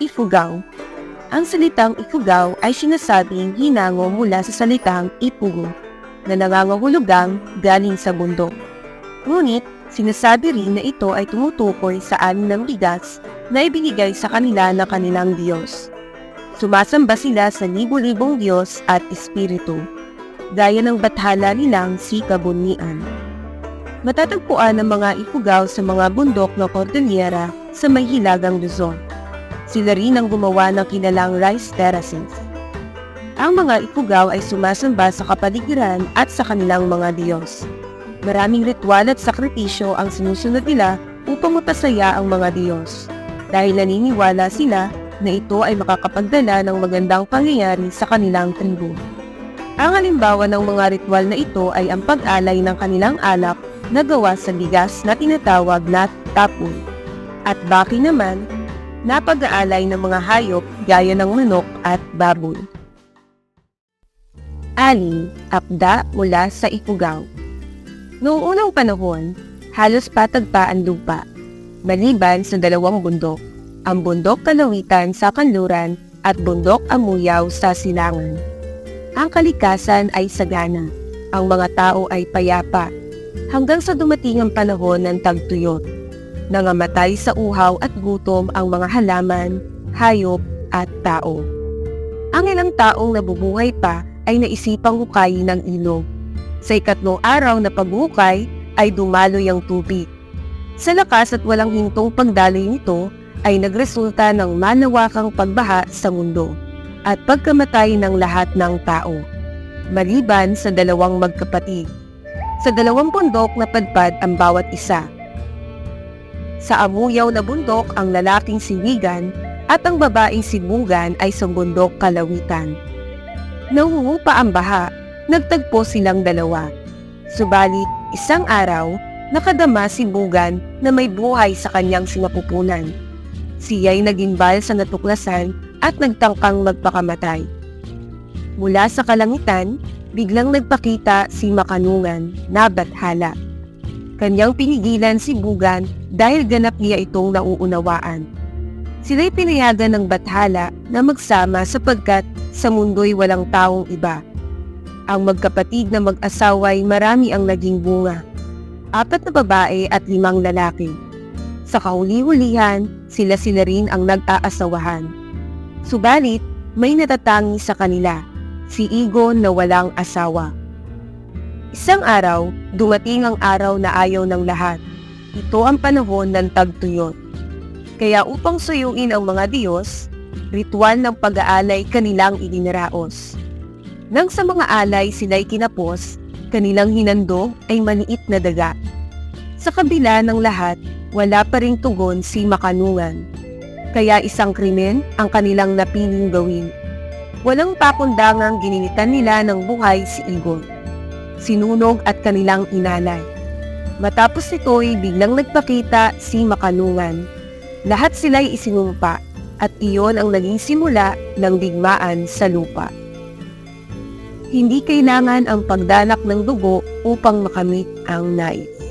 Ifugao. Ang salitang Ifugao ay sinasabing hinango mula sa salitang Ipugo na nangangahulugang galing sa bundok. Ngunit, sinasabi rin na ito ay tumutukoy sa ani ng bigas na ibinigay sa kanila ng kanilang Diyos. Sumasamba sila sa libo-libong Diyos at Espiritu, gaya ng bathala nilang si Kabunyian. Matatagpuan ang mga ipugaw sa mga bundok ng Cordillera sa may hilagang Luzon. Sila rin ang gumawa ng kinalang rice terraces. Ang mga ipugaw ay sumasamba sa kapaligiran at sa kanilang mga Diyos. Maraming ritual at sakripisyo ang sinusunod nila upang mapasaya ang mga Diyos dahil naniniwala sila na ito ay makakapagdala ng magandang pangyayari sa kanilang tribu. Ang halimbawa ng mga ritual na ito ay ang pag-alay ng kanilang alak na gawa sa bigas na tinatawag na tapon. At baki naman, napag-aalay ng mga hayop gaya ng manok at baboy. Aling, akda mula sa Ifugao. Noong unang panahon, halos patag pa ang lupa, maliban sa dalawang bundok, ang bundok Kalawitan sa Kanluran at bundok Amuyaw sa Silangan. Ang kalikasan ay sagana, ang mga tao ay payapa, hanggang sa dumating ang panahon ng tagtuyot. Nangamatay sa uhaw at gutom ang mga halaman, hayop at tao. Ang ilang taong nabubuhay pa ay naisipang hukayin ng ilog. Sa ikatlong araw na paghukay ay dumaloy ang tubig. Sa lakas at walang hintong pagdaloy nito ay nagresulta ng manawakang pagbaha sa mundo at pagkamatay ng lahat ng tao, maliban sa dalawang magkapatid. Sa dalawang bundok na padpad ang bawat isa. Sa amuyaw na bundok ang lalaking siwigan at ang babaeng sibugan ay sa bundok kalawitan. Nauhupa ang baha, nagtagpo silang dalawa. Subalit, isang araw, nakadama si Bugan na may buhay sa kanyang sinapupunan. Siya'y nagimbal sa natuklasan at nagtangkang magpakamatay. Mula sa kalangitan, biglang nagpakita si Makanungan na bathala. Kanyang pinigilan si Bugan dahil ganap niya itong nauunawaan. Sila'y pinayagan ng bathala na magsama sapagkat sa mundo'y walang taong iba. Ang magkapatid na mag-asawa'y marami ang naging bunga. Apat na babae at limang lalaki. Sa kahuli-hulihan, sila-sila rin ang nag-aasawahan. Subalit, may natatangi sa kanila, si Igon na walang asawa. Isang araw, dumating ang araw na ayaw ng lahat. Ito ang panahon ng tagtuyot. Kaya upang suyuin ang mga Diyos, ritual ng pag-aalay kanilang ininaraos. Nang sa mga alay sila'y kinapos, kanilang hinandog ay maliit na daga. Sa kabila ng lahat, wala pa ring tugon si Makanungan. Kaya isang krimen ang kanilang napiling gawin. Walang pakundangang gininitan nila ng buhay si Igon. Sinunog at kanilang inalay. Matapos nito'y biglang nagpakita si Makanungan. Lahat sila'y isinumpa at iyon ang naging simula ng digmaan sa lupa. Hindi kailangan ang pagdanak ng dugo upang makamit ang nais.